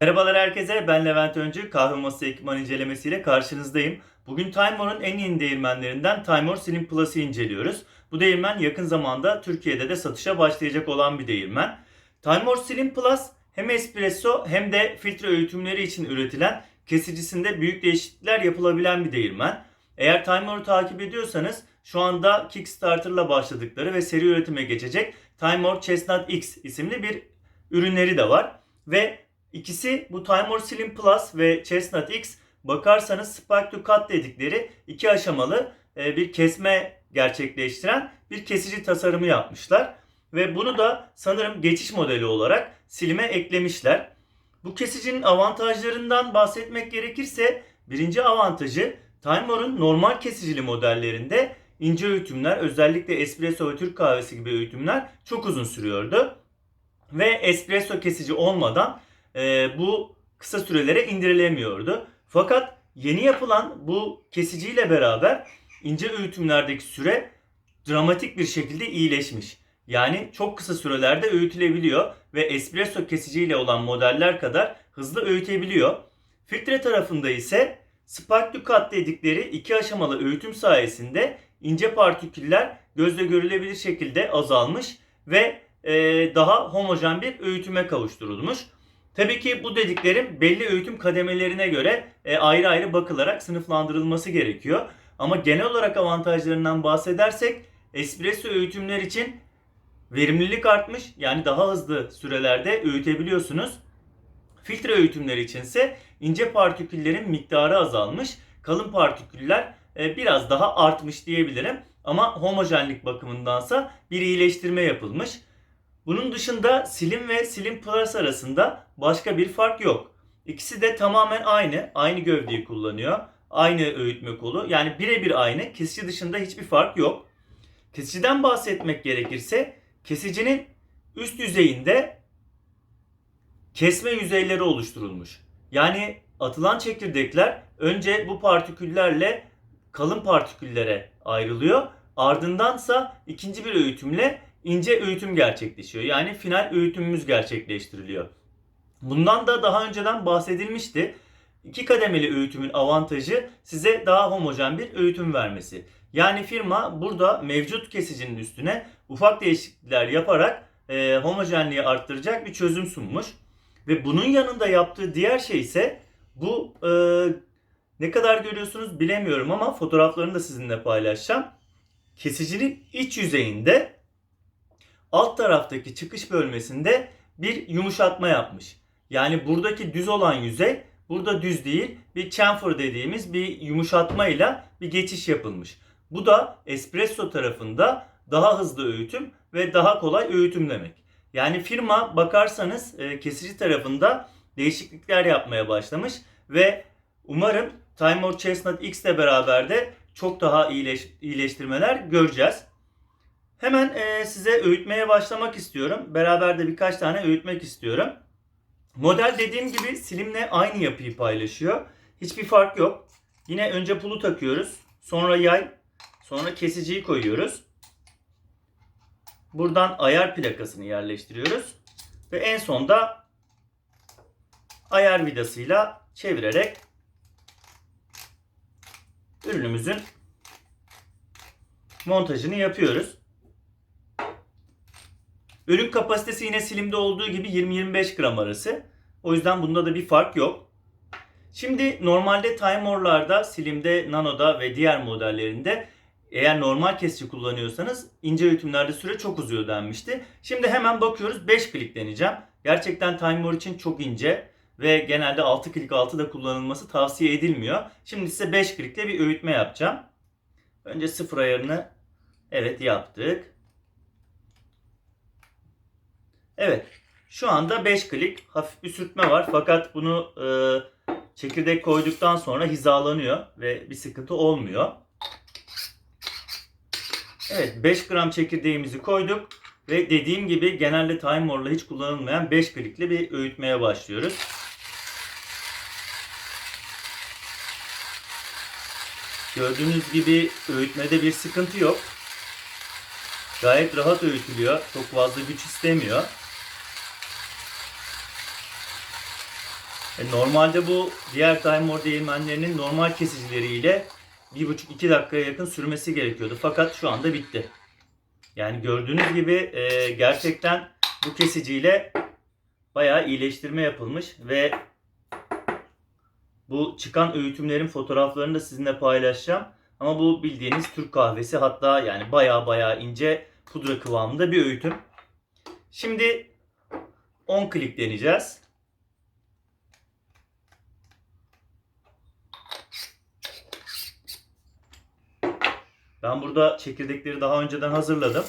Merhabalar herkese, ben Levent Öncü. Kahve masası ekipman incelemesiyle karşınızdayım. Bugün Timor'un en yeni değirmenlerinden Timor Slim Plus'ı inceliyoruz. Bu değirmen yakın zamanda Türkiye'de de satışa başlayacak olan bir değirmen. Timor Slim Plus hem espresso hem de filtre öğütümleri için üretilen kesicisinde büyük değişiklikler yapılabilen bir değirmen. Eğer Timor'u takip ediyorsanız şu anda Kickstarter'la başladıkları ve seri üretime geçecek Timor Chestnut X isimli bir ürünleri de var. Ve ikisi bu Timor Slim Plus ve Chestnut X bakarsanız Spark to Cut dedikleri iki aşamalı e, bir kesme gerçekleştiren bir kesici tasarımı yapmışlar. Ve bunu da sanırım geçiş modeli olarak Slim'e eklemişler. Bu kesicinin avantajlarından bahsetmek gerekirse birinci avantajı Timor'un normal kesicili modellerinde ince öğütümler özellikle espresso ve Türk kahvesi gibi öğütümler çok uzun sürüyordu. Ve espresso kesici olmadan e, bu kısa sürelere indirilemiyordu. Fakat yeni yapılan bu kesiciyle beraber ince öğütümlerdeki süre dramatik bir şekilde iyileşmiş. Yani çok kısa sürelerde öğütülebiliyor ve espresso kesiciyle olan modeller kadar hızlı öğütebiliyor. Filtre tarafında ise Spark Cut dedikleri iki aşamalı öğütüm sayesinde ince partiküller gözle görülebilir şekilde azalmış ve e, daha homojen bir öğütüme kavuşturulmuş. Tabii ki bu dediklerim belli öğütüm kademelerine göre e, ayrı ayrı bakılarak sınıflandırılması gerekiyor. Ama genel olarak avantajlarından bahsedersek espresso öğütümler için verimlilik artmış. Yani daha hızlı sürelerde öğütebiliyorsunuz. Filtre öğütümleri içinse ince partiküllerin miktarı azalmış. Kalın partiküller e, biraz daha artmış diyebilirim. Ama homojenlik bakımındansa bir iyileştirme yapılmış. Bunun dışında Slim ve Slim Plus arasında başka bir fark yok. İkisi de tamamen aynı. Aynı gövdeyi kullanıyor. Aynı öğütme kolu. Yani birebir aynı. Kesici dışında hiçbir fark yok. Kesiciden bahsetmek gerekirse kesicinin üst yüzeyinde kesme yüzeyleri oluşturulmuş. Yani atılan çekirdekler önce bu partiküllerle kalın partiküllere ayrılıyor. Ardındansa ikinci bir öğütümle ince öğütüm gerçekleşiyor. Yani final öğütümümüz gerçekleştiriliyor. Bundan da daha önceden bahsedilmişti. İki kademeli öğütümün avantajı size daha homojen bir öğütüm vermesi. Yani firma burada mevcut kesicinin üstüne ufak değişiklikler yaparak e, homojenliği arttıracak bir çözüm sunmuş. Ve bunun yanında yaptığı diğer şey ise bu e, ne kadar görüyorsunuz bilemiyorum ama fotoğraflarını da sizinle paylaşacağım. Kesicinin iç yüzeyinde alt taraftaki çıkış bölmesinde bir yumuşatma yapmış. Yani buradaki düz olan yüzey burada düz değil bir chamfer dediğimiz bir yumuşatmayla bir geçiş yapılmış. Bu da espresso tarafında daha hızlı öğütüm ve daha kolay öğütüm demek. Yani firma bakarsanız e, kesici tarafında değişiklikler yapmaya başlamış ve umarım Timor Chestnut X ile beraber de çok daha iyileş, iyileştirmeler göreceğiz. Hemen e, size öğütmeye başlamak istiyorum. Beraber de birkaç tane öğütmek istiyorum. Model dediğim gibi Slim'le aynı yapıyı paylaşıyor. Hiçbir fark yok. Yine önce pulu takıyoruz. Sonra yay. Sonra kesiciyi koyuyoruz. Buradan ayar plakasını yerleştiriyoruz. Ve en sonda ayar vidasıyla çevirerek ürünümüzün montajını yapıyoruz. Ürün kapasitesi yine Slim'de olduğu gibi 20-25 gram arası. O yüzden bunda da bir fark yok. Şimdi normalde Timor'larda, Slim'de, Nano'da ve diğer modellerinde eğer normal kesici kullanıyorsanız ince öğütümlerde süre çok uzuyor denmişti. Şimdi hemen bakıyoruz 5 klik deneyeceğim. Gerçekten Timor için çok ince ve genelde 6 klik altı da kullanılması tavsiye edilmiyor. Şimdi size 5 klikle bir öğütme yapacağım. Önce sıfır ayarını evet yaptık. Evet. Şu anda 5 klik. Hafif bir sürtme var. Fakat bunu e, çekirdek koyduktan sonra hizalanıyor ve bir sıkıntı olmuyor. Evet 5 gram çekirdeğimizi koyduk. Ve dediğim gibi genelde Timor'la hiç kullanılmayan 5 klikle bir öğütmeye başlıyoruz. Gördüğünüz gibi öğütmede bir sıkıntı yok. Gayet rahat öğütülüyor. Çok fazla güç istemiyor. Normalde bu diğer Timor değirmenlerinin normal kesicileriyle 1,5-2 dakikaya yakın sürmesi gerekiyordu. Fakat şu anda bitti. Yani gördüğünüz gibi e, gerçekten bu kesiciyle bayağı iyileştirme yapılmış ve bu çıkan öğütümlerin fotoğraflarını da sizinle paylaşacağım. Ama bu bildiğiniz Türk kahvesi hatta yani bayağı bayağı ince pudra kıvamında bir öğütüm. Şimdi 10 klik deneyeceğiz. Ben burada çekirdekleri daha önceden hazırladım.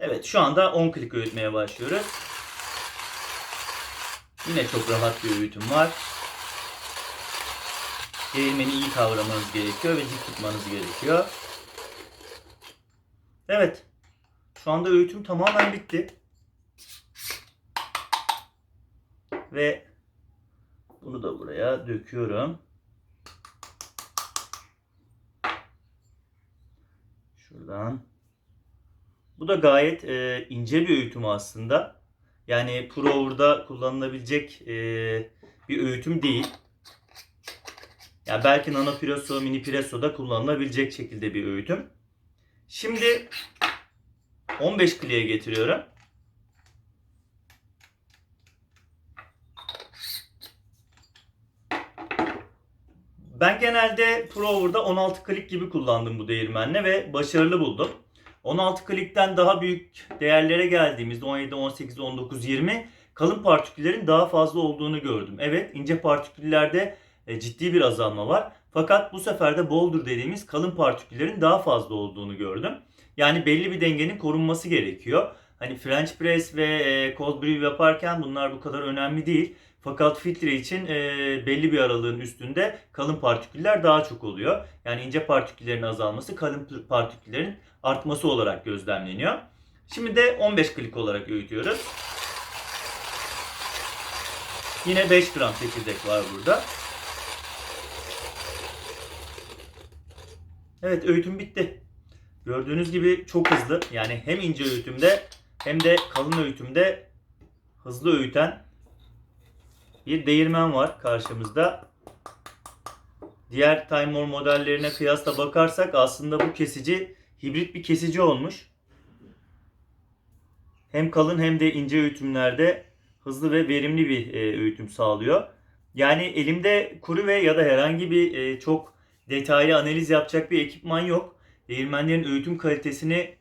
Evet şu anda 10 klik öğütmeye başlıyoruz. Yine çok rahat bir öğütüm var. Değirmeni iyi kavramanız gerekiyor ve dik tutmanız gerekiyor. Evet. Şu anda öğütüm tamamen bitti. Ve bunu da buraya döküyorum. Şuradan. Bu da gayet e, ince bir öğütüm aslında. Yani Prover'da kullanılabilecek e, bir öğütüm değil. Yani belki Nano Presso, Mini Presso'da kullanılabilecek şekilde bir öğütüm. Şimdi 15 kliye getiriyorum. Ben genelde Prover'da 16 klik gibi kullandım bu değirmenle ve başarılı buldum. 16 klikten daha büyük değerlere geldiğimizde 17, 18, 19, 20 kalın partiküllerin daha fazla olduğunu gördüm. Evet ince partiküllerde e, ciddi bir azalma var. Fakat bu sefer de boulder dediğimiz kalın partiküllerin daha fazla olduğunu gördüm. Yani belli bir dengenin korunması gerekiyor. Hani French press ve e, cold brew yaparken bunlar bu kadar önemli değil. Fakat filtre için e, belli bir aralığın üstünde kalın partiküller daha çok oluyor. Yani ince partiküllerin azalması kalın partiküllerin artması olarak gözlemleniyor. Şimdi de 15 klik olarak öğütüyoruz. Yine 5 gram çekirdek var burada. Evet öğütüm bitti. Gördüğünüz gibi çok hızlı. Yani hem ince öğütümde hem de kalın öğütümde hızlı öğüten bir değirmen var karşımızda. Diğer Timor modellerine kıyasla bakarsak aslında bu kesici hibrit bir kesici olmuş. Hem kalın hem de ince öğütümlerde hızlı ve verimli bir e, öğütüm sağlıyor. Yani elimde kuru ve ya da herhangi bir e, çok detaylı analiz yapacak bir ekipman yok. Değirmenlerin öğütüm kalitesini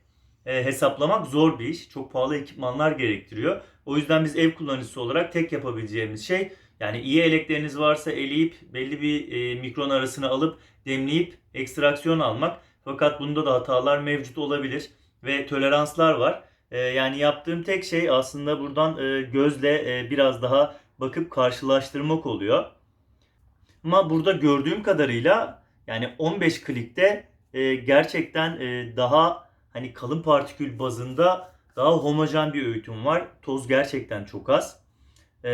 e, hesaplamak zor bir iş. Çok pahalı ekipmanlar gerektiriyor. O yüzden biz ev kullanıcısı olarak tek yapabileceğimiz şey yani iyi elekleriniz varsa eleyip belli bir e, mikron arasını alıp demleyip ekstraksiyon almak. Fakat bunda da hatalar mevcut olabilir ve toleranslar var. E, yani yaptığım tek şey aslında buradan e, gözle e, biraz daha bakıp karşılaştırmak oluyor. Ama burada gördüğüm kadarıyla yani 15 klikte e, gerçekten e, daha hani kalın partikül bazında daha homojen bir öğütüm var. Toz gerçekten çok az. E,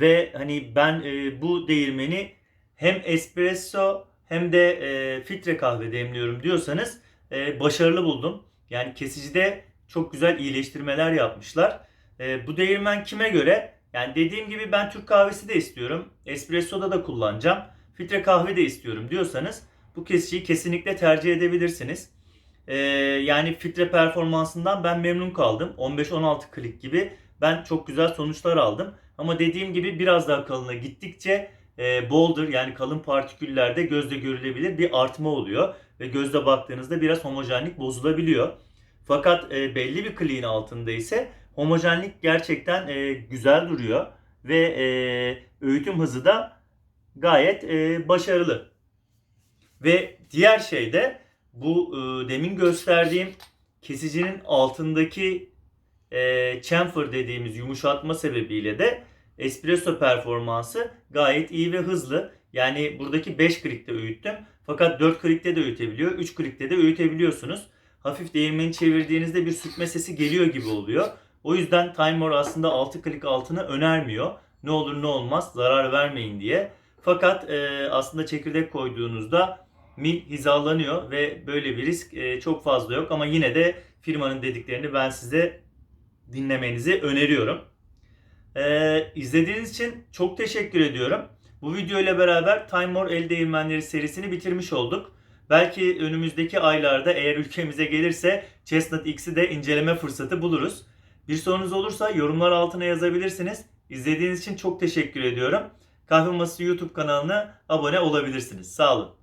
ve hani ben e, bu değirmeni hem espresso hem de e, filtre kahve demliyorum diyorsanız e, başarılı buldum. Yani kesicide çok güzel iyileştirmeler yapmışlar. E, bu değirmen kime göre? Yani dediğim gibi ben Türk kahvesi de istiyorum. Espresso'da da kullanacağım. Filtre kahve de istiyorum diyorsanız bu kesiciyi kesinlikle tercih edebilirsiniz. Ee, yani filtre performansından ben memnun kaldım. 15-16 klik gibi ben çok güzel sonuçlar aldım. Ama dediğim gibi biraz daha kalına gittikçe e, boulder yani kalın partiküllerde gözle görülebilir bir artma oluyor. Ve gözle baktığınızda biraz homojenlik bozulabiliyor. Fakat e, belli bir kliğin altında ise homojenlik gerçekten e, güzel duruyor. Ve e, öğütüm hızı da gayet e, başarılı. Ve diğer şey de bu e, demin gösterdiğim kesicinin altındaki e, chamfer dediğimiz yumuşatma sebebiyle de espresso performansı gayet iyi ve hızlı. Yani buradaki 5 klikte öğüttüm. Fakat 4 klikte de öğütebiliyor. 3 klikte de öğütebiliyorsunuz. Hafif değirmeni çevirdiğinizde bir sürtme sesi geliyor gibi oluyor. O yüzden Timer aslında 6 klik altını önermiyor. Ne olur ne olmaz zarar vermeyin diye. Fakat e, aslında çekirdek koyduğunuzda mil hizalanıyor ve böyle bir risk e, çok fazla yok. Ama yine de firmanın dediklerini ben size dinlemenizi öneriyorum. Ee, izlediğiniz için çok teşekkür ediyorum. Bu video ile beraber Time More El Değirmenleri serisini bitirmiş olduk. Belki önümüzdeki aylarda eğer ülkemize gelirse Chestnut X'i de inceleme fırsatı buluruz. Bir sorunuz olursa yorumlar altına yazabilirsiniz. İzlediğiniz için çok teşekkür ediyorum. Kahve Masası YouTube kanalına abone olabilirsiniz. Sağ olun.